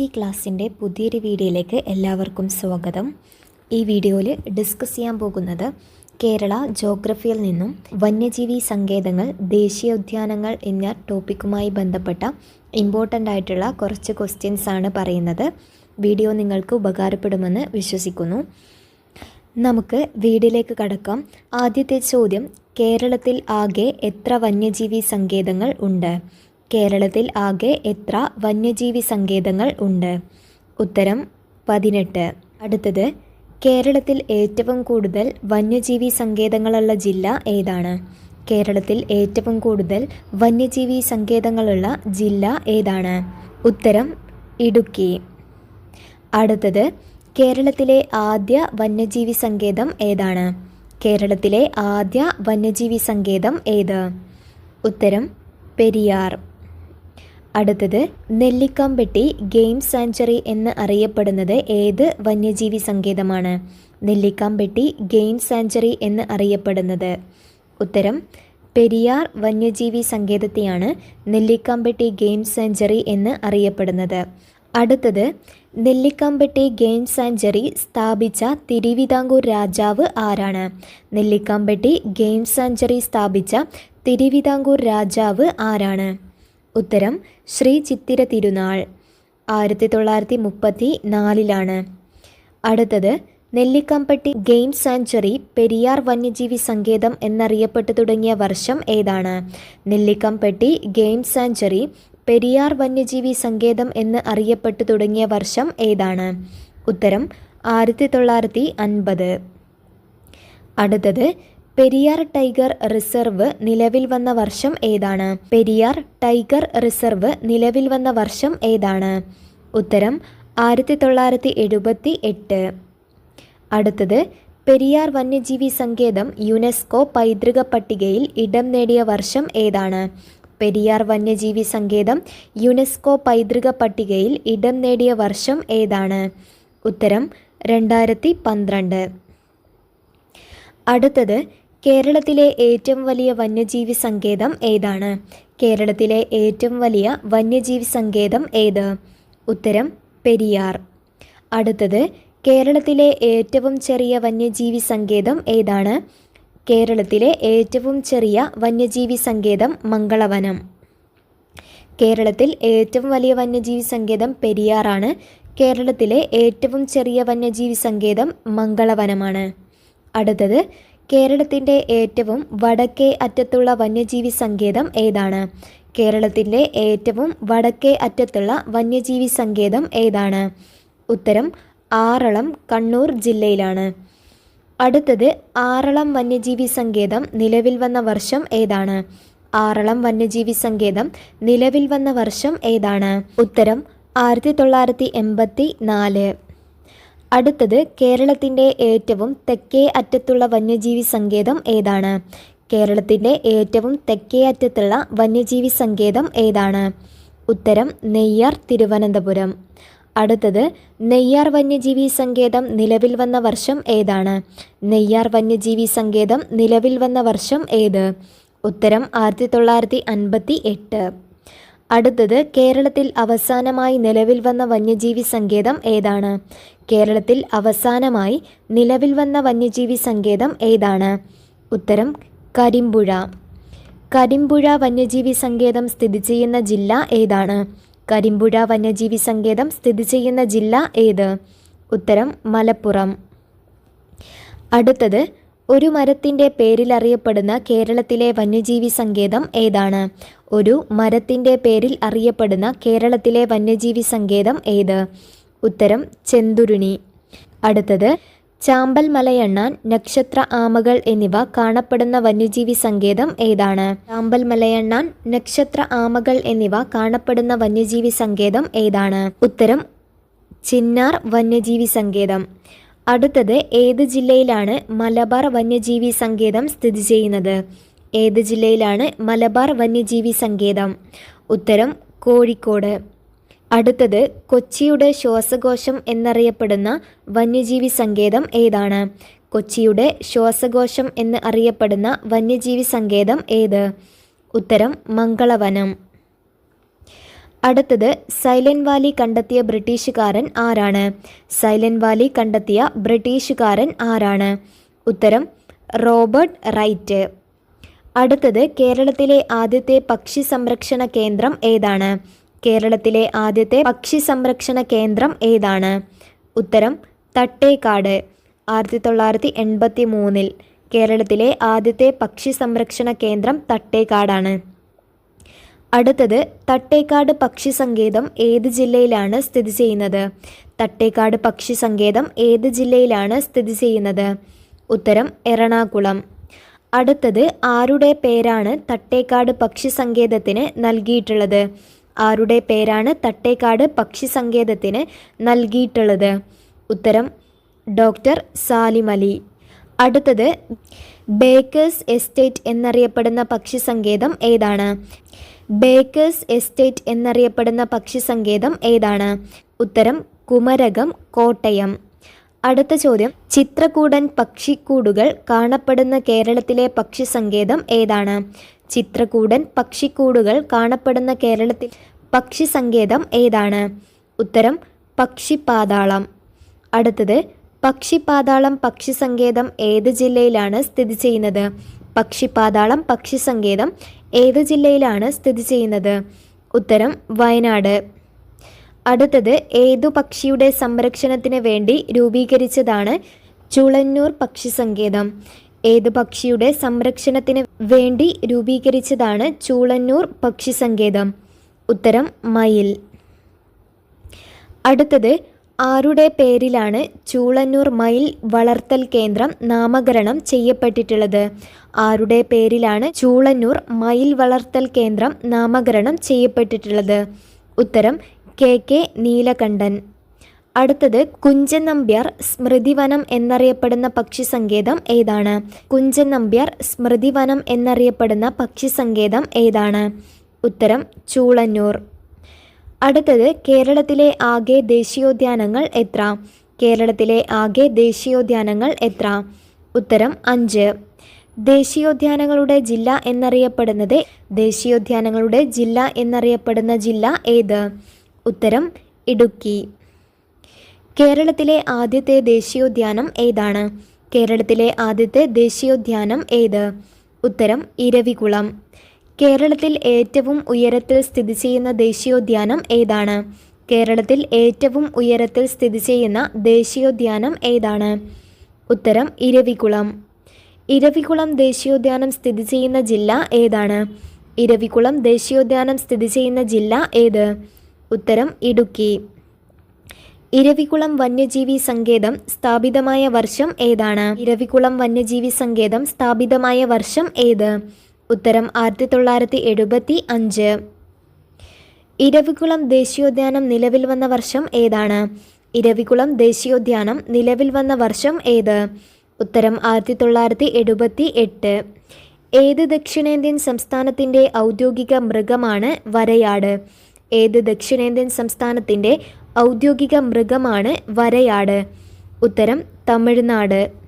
C ക്ലാസ്സിന്റെ പുതിയൊരു വീഡിയോയിലേക്ക് എല്ലാവർക്കും സ്വാഗതം. ഈ വീഡിയോയിൽ ഡിസ്കസ് ചെയ്യാൻ പോകുന്നത് കേരള ജോഗ്രഫിയിൽ നിന്നും വന്യജീവി സങ്കേതങ്ങൾ ദേശീയ ഉദ്യാനങ്ങൾ എന്ന ടോപ്പിക്കുമായി ബന്ധപ്പെട്ട ഇമ്പോർട്ടന്റ് ആയിട്ടുള്ള കുറച്ച് ക്വസ്റ്റ്യൻസ് ആണ് പറയുന്നത്. വീഡിയോ നിങ്ങൾക്ക് ഉപകാരപ്പെടുമെന്ന് വിശ്വസിക്കുന്നു. നമുക്ക് വീഡിയോയിലേക്ക് കടക്കാം. ആദ്യത്തെ ചോദ്യം കേരളത്തിൽ ആകെ എത്ര വന്യജീവി സങ്കേതങ്ങൾ ഉണ്ട്? കേരളത്തിൽ ആകെ എത്ര വന്യജീവി സങ്കേതങ്ങൾ ഉണ്ട്? ഉത്തരം പതിനെട്ട്. അടുത്തത് കേരളത്തിൽ ഏറ്റവും കൂടുതൽ വന്യജീവി സങ്കേതങ്ങളുള്ള ജില്ല ഏതാണ്? കേരളത്തിൽ ഏറ്റവും കൂടുതൽ വന്യജീവി സങ്കേതങ്ങളുള്ള ജില്ല ഏതാണ്? ഉത്തരം ഇടുക്കി. അടുത്തത് കേരളത്തിലെ ആദ്യ വന്യജീവി സങ്കേതം ഏതാണ്? കേരളത്തിലെ ആദ്യ വന്യജീവി സങ്കേതം ഏത്? ഉത്തരം പെരിയാർ. അടുത്തത് നെല്ലിക്കാമ്പെട്ടി ഗെയിം സാഞ്ചുറി എന്ന് അറിയപ്പെടുന്നത് ഏത് വന്യജീവി സങ്കേതമാണ്? നെല്ലിക്കാമ്പെട്ടി ഗെയിം സാഞ്ചുറി എന്ന് അറിയപ്പെടുന്നത്. ഉത്തരം പെരിയാർ വന്യജീവി സങ്കേതത്തെയാണ് നെല്ലിക്കാമ്പെട്ടി ഗെയിം സാഞ്ചുറി എന്ന് അറിയപ്പെടുന്നത്. അടുത്തത് നെല്ലിക്കാമ്പെട്ടി ഗെയിം സാഞ്ചുറി സ്ഥാപിച്ച തിരുവിതാംകൂർ രാജാവ് ആരാണ്? നെല്ലിക്കാമ്പെട്ടി ഗെയിം സാഞ്ചുറി സ്ഥാപിച്ച തിരുവിതാംകൂർ രാജാവ് ആരാണ്? ഉത്തരം ശ്രീ ചിത്തിര തിരുനാൾ ആയിരത്തി തൊള്ളായിരത്തി മുപ്പത്തി നാലിലാണ് അടുത്തത് നെല്ലിക്കമ്പട്ടി ഗെയിം സാഞ്ചുറി പെരിയാർ വന്യജീവി സങ്കേതം എന്നറിയപ്പെട്ടു തുടങ്ങിയ വർഷം ഏതാണ്? നെല്ലിക്കമ്പട്ടി ഗെയിം സാഞ്ചുറി പെരിയാർ വന്യജീവി സങ്കേതം എന്ന് അറിയപ്പെട്ടു തുടങ്ങിയ വർഷം ഏതാണ്? ഉത്തരം ആയിരത്തി തൊള്ളായിരത്തി അൻപത് അടുത്തത് പെരിയാർ ടൈഗർ റിസർവ് നിലവിൽ വന്ന വർഷം ഏതാണ്? പെരിയാർ ടൈഗർ റിസർവ് നിലവിൽ വന്ന വർഷം ഏതാണ്? ഉത്തരം ആയിരത്തി തൊള്ളായിരത്തി എഴുപത്തി എട്ട് അടുത്തത് പെരിയാർ വന്യജീവി സങ്കേതം യുനെസ്കോ പൈതൃക പട്ടികയിൽ ഇടം നേടിയ വർഷം ഏതാണ്? പെരിയാർ വന്യജീവി സങ്കേതം യുനെസ്കോ പൈതൃക പട്ടികയിൽ ഇടം നേടിയ വർഷം ഏതാണ്? ഉത്തരം രണ്ടായിരത്തി പന്ത്രണ്ട് അടുത്തത് കേരളത്തിലെ ഏറ്റവും വലിയ വന്യജീവി സങ്കേതം ഏതാണ്? കേരളത്തിലെ ഏറ്റവും വലിയ വന്യജീവി സങ്കേതം ഏത്? ഉത്തരം പെരിയാർ. അടുത്തത് കേരളത്തിലെ ഏറ്റവും ചെറിയ വന്യജീവി സങ്കേതം ഏതാണ്? കേരളത്തിലെ ഏറ്റവും ചെറിയ വന്യജീവി സങ്കേതം മംഗളവനം. കേരളത്തിൽ ഏറ്റവും വലിയ വന്യജീവി സങ്കേതം പെരിയാറാണ്. കേരളത്തിലെ ഏറ്റവും ചെറിയ വന്യജീവി സങ്കേതം മംഗളവനമാണ്. അടുത്തത് കേരളത്തിന്റെ ഏറ്റവും വടക്കേ അറ്റത്തുള്ള വന്യജീവി സങ്കേതം ഏതാണ്? കേരളത്തിന്റെ ഏറ്റവും വടക്കേ അറ്റത്തുള്ള വന്യജീവി സങ്കേതം ഏതാണ്? ഉത്തരം ആറളം കണ്ണൂർ ജില്ലയിലാണ്. അടുത്തത് ആറളം വന്യജീവി സങ്കേതം നിലവിൽ വന്ന വർഷം ഏതാണ്? ആറളം വന്യജീവി സങ്കേതം നിലവിൽ വന്ന വർഷം ഏതാണ്? ഉത്തരം ആയിരത്തി തൊള്ളായിരത്തി എൺപത്തി നാല് അടുത്തത് കേരളത്തിന്റെ ഏറ്റവും തെക്കേ അറ്റത്തുള്ള വന്യജീവി സങ്കേതം ഏതാണ്? കേരളത്തിന്റെ ഏറ്റവും തെക്കേ അറ്റത്തുള്ള വന്യജീവി സങ്കേതം ഏതാണ്? ഉത്തരം നെയ്യാർ തിരുവനന്തപുരം. അടുത്തത് നെയ്യാർ വന്യജീവി സങ്കേതം നിലവിൽ വന്ന വർഷം ഏതാണ്? നെയ്യാർ വന്യജീവി സങ്കേതം നിലവിൽ വന്ന വർഷം ഏത്? ഉത്തരം ആയിരത്തി തൊള്ളായിരത്തി അൻപത്തി എട്ട്. അടുത്തത് കേരളത്തിൽ അവസാനമായി നിലവിൽ വന്ന വന്യജീവി സങ്കേതം ഏതാണ്? കേരളത്തിൽ അവസാനമായി നിലവിൽ വന്ന വന്യജീവി സങ്കേതം ഏതാണ്? ഉത്തരം കരിമ്പുഴ. കരിമ്പുഴ വന്യജീവി സങ്കേതം സ്ഥിതി ചെയ്യുന്ന ജില്ല ഏതാണ്? കരിമ്പുഴ വന്യജീവി സങ്കേതം സ്ഥിതി ചെയ്യുന്ന ജില്ല ഏത്? ഉത്തരം മലപ്പുറം. അടുത്തത് ഒരു മരത്തിന്റെ പേരിൽ അറിയപ്പെടുന്ന കേരളത്തിലെ വന്യജീവി സങ്കേതം ഏതാണ്? ഒരു മരത്തിന്റെ പേരിൽ അറിയപ്പെടുന്ന കേരളത്തിലെ വന്യജീവി സങ്കേതം ഏത്? ഉത്തരം ചെന്തുരുണി. അടുത്തത് ചാമ്പൽ മലയണ്ണാൻ നക്ഷത്ര ആമകൾ എന്നിവ കാണപ്പെടുന്ന വന്യജീവി സങ്കേതം ഏതാണ്? ചാമ്പൽ മലയണ്ണാൻ നക്ഷത്ര ആമകൾ എന്നിവ കാണപ്പെടുന്ന വന്യജീവി സങ്കേതം ഏതാണ്? ഉത്തരം ചിന്നാർ വന്യജീവി സങ്കേതം. അടുത്തത് ഏത് ജില്ലയിലാണ് മലബാർ വന്യജീവി സങ്കേതം സ്ഥിതി ചെയ്യുന്നത്? ഏത് ജില്ലയിലാണ് മലബാർ വന്യജീവി സങ്കേതം? ഉത്തരം കോഴിക്കോട്. അടുത്തത് കൊച്ചിയുടെ ശ്വാസകോശം എന്നറിയപ്പെടുന്ന വന്യജീവി സങ്കേതം ഏതാണ്? കൊച്ചിയുടെ ശ്വാസകോശം എന്ന് അറിയപ്പെടുന്ന വന്യജീവി സങ്കേതം ഏത്? ഉത്തരം മംഗളവനം. അടുത്തത് സൈലന്റ് വാലി കണ്ടെത്തിയ ബ്രിട്ടീഷുകാരൻ ആരാണ്? സൈലന്റ് വാലി കണ്ടെത്തിയ ബ്രിട്ടീഷുകാരൻ ആരാണ്? ഉത്തരം റോബർട്ട് റൈറ്റ്. അടുത്തത് കേരളത്തിലെ ആദ്യത്തെ പക്ഷി സംരക്ഷണ കേന്ദ്രം ഏതാണ്? കേരളത്തിലെ ആദ്യത്തെ പക്ഷി സംരക്ഷണ കേന്ദ്രം ഏതാണ്? ഉത്തരം തട്ടേക്കാട്. ആയിരത്തി തൊള്ളായിരത്തി എൺപത്തി മൂന്നിൽ കേരളത്തിലെ ആദ്യത്തെ പക്ഷി സംരക്ഷണ കേന്ദ്രം തട്ടേക്കാടാണ്. അടുത്തത് തട്ടേക്കാട് പക്ഷി സങ്കേതം ഏത് ജില്ലയിലാണ് സ്ഥിതി ചെയ്യുന്നത്? തട്ടേക്കാട് പക്ഷി സങ്കേതം ഏത് ജില്ലയിലാണ് സ്ഥിതി ചെയ്യുന്നത്? ഉത്തരം എറണാകുളം. അടുത്തത് ആരുടെ പേരാണ് തട്ടേക്കാട് പക്ഷി സങ്കേതത്തിന് നൽകിയിട്ടുള്ളത്? ആരുടെ പേരാണ് തട്ടേക്കാട് പക്ഷി സങ്കേതത്തിന് നൽകിയിട്ടുള്ളത്? ഉത്തരം ഡോക്ടർ സാലിം അലി. അടുത്തത് ബേക്കേഴ്സ് എസ്റ്റേറ്റ് എന്നറിയപ്പെടുന്ന പക്ഷി സങ്കേതം ഏതാണ്? ബേക്കേഴ്സ് എസ്റ്റേറ്റ് എന്നറിയപ്പെടുന്ന പക്ഷി സങ്കേതം ഏതാണ്? ഉത്തരം കുമരകം കോട്ടയം. അടുത്ത ചോദ്യം ചിത്രകൂടൻ പക്ഷിക്കൂടുകൾ കാണപ്പെടുന്ന കേരളത്തിലെ പക്ഷി സങ്കേതം ഏതാണ്? ചിത്രകൂടൻ പക്ഷിക്കൂടുകൾ കാണപ്പെടുന്ന കേരളത്തിൽ പക്ഷി സങ്കേതം ഏതാണ്? ഉത്തരം പക്ഷിപാതാളം. അടുത്തത് പക്ഷിപാതാളം പക്ഷി സങ്കേതം ഏത് ജില്ലയിലാണ് സ്ഥിതി ചെയ്യുന്നത്? പക്ഷിപാതാളം പക്ഷി സങ്കേതം ഏത് ജില്ലയിലാണ് സ്ഥിതി ചെയ്യുന്നത്? ഉത്തരം വയനാട്. അടുത്തത് ഏതു പക്ഷിയുടെ സംരക്ഷണത്തിന് വേണ്ടി രൂപീകരിച്ചതാണ് ചുളന്നൂർ പക്ഷി സങ്കേതം ഏത് പക്ഷിയുടെ സംരക്ഷണത്തിന് വേണ്ടി രൂപീകരിച്ചതാണ് ചൂളന്നൂർ പക്ഷി സങ്കേതം ഉത്തരം മയിൽ. അടുത്തത് ആരുടെ പേരിലാണ് ചൂളന്നൂർ മയിൽ വളർത്തൽ കേന്ദ്രം നാമകരണം ചെയ്യപ്പെട്ടിട്ടുള്ളത്? ആരുടെ പേരിലാണ് ചൂളന്നൂർ മയിൽ വളർത്തൽ കേന്ദ്രം നാമകരണം ചെയ്യപ്പെട്ടിട്ടുള്ളത്? ഉത്തരം കെ കെ നീലകണ്ഠൻ. അടുത്തത് കുഞ്ചൻ നമ്പ്യാർ സ്മൃതിവനം എന്നറിയപ്പെടുന്ന പക്ഷി സങ്കേതം ഏതാണ്? കുഞ്ചൻ നമ്പ്യാർ സ്മൃതിവനം എന്നറിയപ്പെടുന്ന പക്ഷി സങ്കേതം ഏതാണ്? ഉത്തരം ചൂളന്നൂർ. അടുത്തത് കേരളത്തിലെ ആകെ ദേശീയോദ്യാനങ്ങൾ എത്ര? കേരളത്തിലെ ആകെ ദേശീയോദ്യാനങ്ങൾ എത്ര? ഉത്തരം അഞ്ച്. ദേശീയോദ്യാനങ്ങളുടെ ജില്ല എന്നറിയപ്പെടുന്നത് ദേശീയോദ്യാനങ്ങളുടെ ജില്ല എന്നറിയപ്പെടുന്ന ജില്ല ഏത്? ഉത്തരം ഇടുക്കി. കേരളത്തിലെ ആദ്യത്തെ ദേശീയോദ്യാനം ഏതാണ്? കേരളത്തിലെ ആദ്യത്തെ ദേശീയോദ്യാനം ഏത്? ഉത്തരം ഇരവികുളം. കേരളത്തിൽ ഏറ്റവും ഉയരത്തിൽ സ്ഥിതി ചെയ്യുന്ന ദേശീയോദ്യാനം ഏതാണ്? കേരളത്തിൽ ഏറ്റവും ഉയരത്തിൽ സ്ഥിതി ചെയ്യുന്ന ദേശീയോദ്യാനം ഏതാണ്? ഉത്തരം ഇരവികുളം. ഇരവികുളം ദേശീയോദ്യാനം സ്ഥിതി ചെയ്യുന്ന ജില്ല ഏതാണ്? ഇരവികുളം ദേശീയോദ്യാനം സ്ഥിതി ചെയ്യുന്ന ജില്ല ഏത്? ഉത്തരം ഇടുക്കി. ഇരവികുളം വന്യജീവി സങ്കേതം സ്ഥാപിതമായ വർഷം ഏതാണ്? ഇരവികുളം വന്യജീവി സങ്കേതം സ്ഥാപിതമായ വർഷം ഏത്? ഉത്തരം ആയിരത്തി തൊള്ളായിരത്തി എഴുപത്തി അഞ്ച് ഇരവികുളം ദേശീയോദ്യാനം നിലവിൽ വന്ന വർഷം ഏതാണ്? ഇരവികുളം ദേശീയോദ്യാനം നിലവിൽ വന്ന വർഷം ഏത്? ഉത്തരം ആയിരത്തി തൊള്ളായിരത്തി എഴുപത്തി എട്ട് ഏത് ദക്ഷിണേന്ത്യൻ സംസ്ഥാനത്തിന്റെ ഔദ്യോഗിക മൃഗമാണ് വരയാട്? ഏത് ദക്ഷിണേന്ത്യൻ സംസ്ഥാനത്തിന്റെ ഔദ്യോഗിക മൃഗമാണ് വരയാട്? ഉത്തരം തമിഴ്നാട്.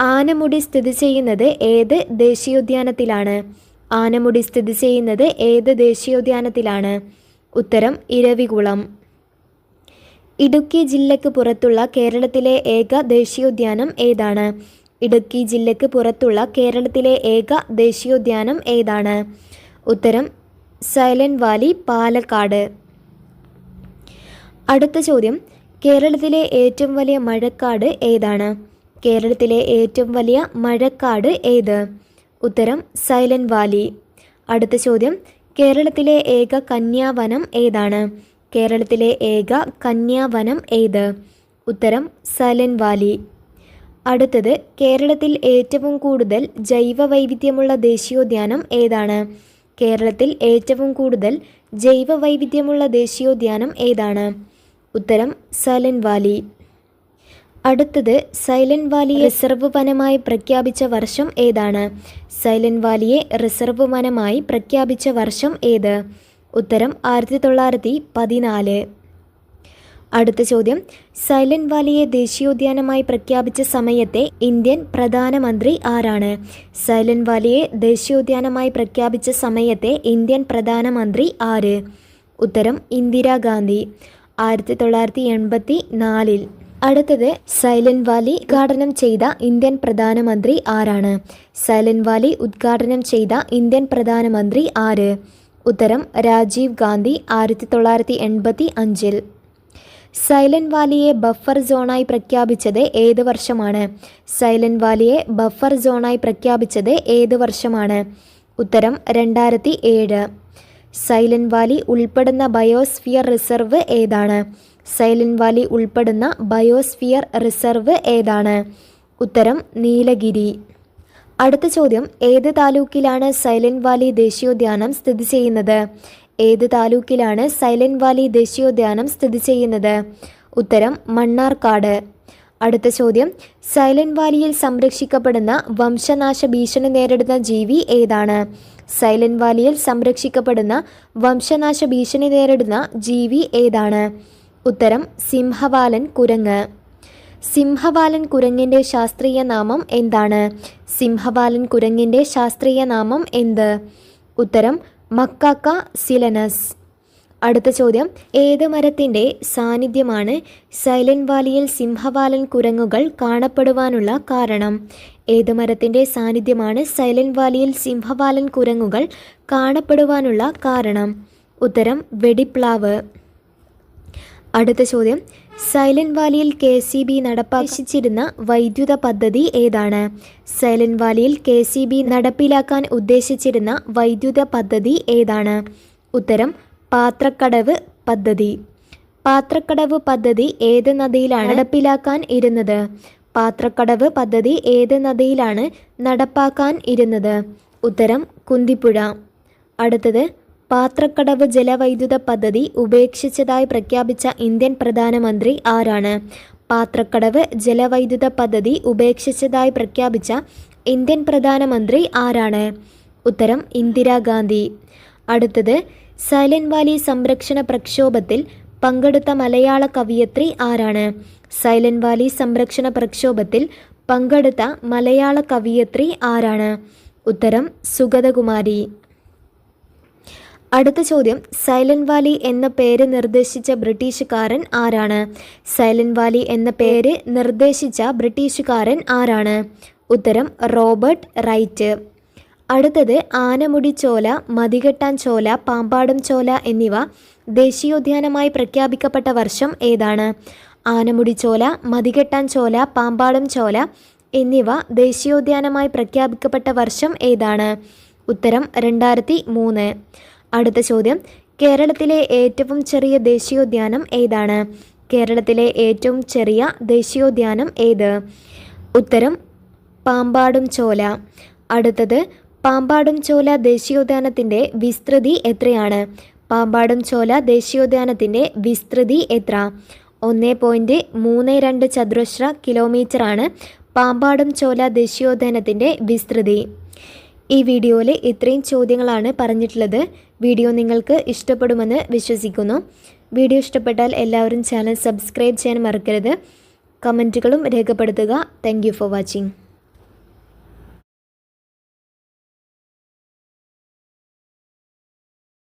ആനമുടി സ്ഥിതി ചെയ്യുന്നത് ഏത് ദേശീയോദ്യാനത്തിലാണ്? ആനമുടി സ്ഥിതി ചെയ്യുന്നത് ഏത് ദേശീയോദ്യാനത്തിലാണ്? ഉത്തരം ഇരവികുളം. ഇടുക്കി ജില്ലയ്ക്ക് പുറത്തുള്ള കേരളത്തിലെ ഏക ദേശീയോദ്യാനം ഏതാണ്? ഇടുക്കി ജില്ലയ്ക്ക് പുറത്തുള്ള കേരളത്തിലെ ഏക ദേശീയോദ്യാനം ഏതാണ്? ഉത്തരം സൈലന്റ് വാലി പാലക്കാട്. അടുത്ത ചോദ്യം കേരളത്തിലെ ഏറ്റവും വലിയ മഴക്കാട് ഏതാണ്? കേരളത്തിലെ ഏറ്റവും വലിയ മഴക്കാട് ഏത്? ഉത്തരം സൈലന്റ് വാലി. അടുത്ത ചോദ്യം കേരളത്തിലെ ഏക കന്യാവനം ഏതാണ്? കേരളത്തിലെ ഏക കന്യാവനം ഏത്? ഉത്തരം സൈലന്റ് വാലി. അടുത്തത് കേരളത്തിൽ ഏറ്റവും കൂടുതൽ ജൈവ വൈവിധ്യമുള്ള ദേശീയോദ്യാനം ഏതാണ്? കേരളത്തിൽ ഏറ്റവും കൂടുതൽ ജൈവ വൈവിധ്യമുള്ള ദേശീയോദ്യാനം ഏതാണ്? ഉത്തരം സലൻ വാലി. അടുത്തത് സൈലന്റ് വാലിയെ റിസർവ് വനമായി പ്രഖ്യാപിച്ച വർഷം ഏതാണ്? സൈലന്റ് വാലിയെ റിസർവ് വനമായി പ്രഖ്യാപിച്ച വർഷം ഏത്? ഉത്തരം ആയിരത്തി തൊള്ളായിരത്തി പതിനാല് അടുത്ത ചോദ്യം. സൈലന്റ് വാലിയെ ദേശീയോദ്യാനമായി പ്രഖ്യാപിച്ച സമയത്തെ ഇന്ത്യൻ പ്രധാനമന്ത്രി ആരാണ്? സൈലന്റ് വാലിയെ ദേശീയോദ്യാനമായി പ്രഖ്യാപിച്ച സമയത്തെ ഇന്ത്യൻ പ്രധാനമന്ത്രി ആര്? ഉത്തരം ഇന്ദിരാഗാന്ധി. ആയിരത്തി തൊള്ളായിരത്തി എൺപത്തി നാലിൽ അടുത്തത് സൈലന്റ് വാലി ഉദ്ഘാടനം ചെയ്ത ഇന്ത്യൻ പ്രധാനമന്ത്രി ആരാണ്? സൈലന്റ് വാലി ഉദ്ഘാടനം ചെയ്ത ഇന്ത്യൻ പ്രധാനമന്ത്രി ആര്? ഉത്തരം രാജീവ് ഗാന്ധി ആയിരത്തി തൊള്ളായിരത്തി എൺപത്തി അഞ്ചിൽ സൈലന്റ് വാലിയെ ബഫർ സോണായി പ്രഖ്യാപിച്ചത് ഏത് വർഷമാണ്? സൈലന്റ് വാലിയെ ബഫർ സോണായി പ്രഖ്യാപിച്ചത് ഏത് വർഷമാണ്? ഉത്തരം രണ്ടായിരത്തി ഏഴ് സൈലന്റ് വാലി ഉൾപ്പെടുന്ന ബയോസ്ഫിയർ റിസർവ് ഏതാണ്? സൈലന്റ് വാലി ഉൾപ്പെടുന്ന ബയോസ്ഫിയർ റിസർവ് ഏതാണ്? ഉത്തരം നീലഗിരി. അടുത്ത ചോദ്യം ഏത് താലൂക്കിലാണ് സൈലന്റ് വാലി ദേശീയോദ്യാനം സ്ഥിതി ചെയ്യുന്നത്? ഏത് താലൂക്കിലാണ് സൈലന്റ് വാലി ദേശീയോദ്യാനം സ്ഥിതി ചെയ്യുന്നത്? ഉത്തരം മണ്ണാർക്കാട്. അടുത്ത ചോദ്യം സൈലന്റ് വാലിയിൽ സംരക്ഷിക്കപ്പെടുന്ന വംശനാശ ഭീഷണി നേരിടുന്ന ജീവി ഏതാണ്? സൈലന്റ് വാലിയിൽ സംരക്ഷിക്കപ്പെടുന്ന വംശനാശ ഭീഷണി നേരിടുന്ന ജീവി ഏതാണ്? ഉത്തരം സിംഹവാലൻ കുരങ്ങ്. സിംഹവാലൻ കുരങ്ങിന്റെ ശാസ്ത്രീയ നാമം എന്താണ്? സിംഹവാലൻ കുരങ്ങിന്റെ ശാസ്ത്രീയ നാമം എന്ത്? ഉത്തരം മക്കാക്ക സിലനസ്. അടുത്ത ചോദ്യം ഏത് മരത്തിന്റെ സാന്നിധ്യമാണ് സൈലന്റ് വാലിയിൽ സിംഹവാലൻ കുരങ്ങുകൾ കാണപ്പെടുവാനുള്ള കാരണം? ഏത് മരത്തിന്റെ സാന്നിധ്യമാണ് സൈലന്റ് വാലിയിൽ സിംഹവാലൻ കുരങ്ങുകൾ കാണപ്പെടുവാനുള്ള കാരണം? ഉത്തരം വെടിപ്ലാവ്. അടുത്ത ചോദ്യം. സൈലന്റ് വാലിയിൽ കെ സി ബി നടപ്പാക്കിച്ചിരുന്ന വൈദ്യുത പദ്ധതി ഏതാണ്? സൈലന്റ് വാലിയിൽ കെ സി ബി നടപ്പിലാക്കാൻ ഉദ്ദേശിച്ചിരുന്ന വൈദ്യുത പദ്ധതി ഏതാണ്? ഉത്തരം പാത്രക്കടവ് പദ്ധതി. പാത്രക്കടവ് പദ്ധതി ഏത് നദിയിലാണ് നടപ്പിലാക്കാൻ ഇരുന്നത്? പാത്രക്കടവ് പദ്ധതി ഏത് നദിയിലാണ് നടപ്പാക്കാൻ ഇരുന്നത്? ഉത്തരം കുന്തിപ്പുഴ. അടുത്തത് പാത്രക്കടവ് ജലവൈദ്യുത പദ്ധതി ഉപേക്ഷിച്ചതായി പ്രഖ്യാപിച്ച ഇന്ത്യൻ പ്രധാനമന്ത്രി ആരാണ്? പാത്രക്കടവ് ജലവൈദ്യുത പദ്ധതി ഉപേക്ഷിച്ചതായി പ്രഖ്യാപിച്ച ഇന്ത്യൻ പ്രധാനമന്ത്രി ആരാണ്? ഉത്തരം ഇന്ദിരാഗാന്ധി അടുത്തത് സൈലന്റ് വാലി സംരക്ഷണ പ്രക്ഷോഭത്തിൽ പങ്കെടുത്ത മലയാള കവിയത്രി ആരാണ്? സൈലന്റ് വാലി സംരക്ഷണ പ്രക്ഷോഭത്തിൽ പങ്കെടുത്ത മലയാള കവിയത്രി ആരാണ്? ഉത്തരം സുഗതകുമാരി. അടുത്ത ചോദ്യം സൈലന്റ് വാലി എന്ന പേര് നിർദ്ദേശിച്ച ബ്രിട്ടീഷുകാരൻ ആരാണ്? സൈലന്റ് വാലി എന്ന പേര് നിർദ്ദേശിച്ച ബ്രിട്ടീഷുകാരൻ ആരാണ്? ഉത്തരം റോബർട്ട് റൈറ്റ്. അടുത്തത് ആനമുടി ചോല മതികെട്ടാൻ ചോല പാമ്പാടം ചോല എന്നിവ ദേശീയോദ്യാനമായി പ്രഖ്യാപിക്കപ്പെട്ട വർഷം ഏതാണ്? ആനമുടി ചോല മതികെട്ടാൻ ചോല പാമ്പാടം ചോല എന്നിവ ദേശീയോദ്യാനമായി പ്രഖ്യാപിക്കപ്പെട്ട വർഷം ഏതാണ്? ഉത്തരം രണ്ടായിരത്തി മൂന്ന്. അടുത്ത ചോദ്യം. കേരളത്തിലെ ഏറ്റവും ചെറിയ ദേശീയോദ്യാനം ഏതാണ്? കേരളത്തിലെ ഏറ്റവും ചെറിയ ദേശീയോദ്യാനം ഏത്? ഉത്തരം പാമ്പാടും ചോല. അടുത്തത് പാമ്പാടും ചോല ദേശീയോദ്യാനത്തിന്റെ വിസ്തൃതി എത്രയാണ്? പാമ്പാടും ചോല ദേശീയോദ്യാനത്തിന്റെ വിസ്തൃതി എത്ര? ഒന്ന് പോയിന്റ് മൂന്ന് രണ്ട് ചതുരശ്ര കിലോമീറ്ററാണ് പാമ്പാടും ചോല ദേശീയോദ്യാനത്തിന്റെ വിസ്തൃതി. ഈ വീഡിയോയിൽ ഇത്രയും ചോദ്യങ്ങളാണ് പറഞ്ഞിട്ടുള്ളത്. വീഡിയോ നിങ്ങൾക്ക് ഇഷ്ടപ്പെടുമെന്ന് വിശ്വസിക്കുന്നു. വീഡിയോ ഇഷ്ടപ്പെട്ടാൽ എല്ലാവരും ചാനൽ സബ്സ്ക്രൈബ് ചെയ്യാൻ മറക്കരുത്. കമന്റുകളും രേഖപ്പെടുത്തുക. Thank for watching.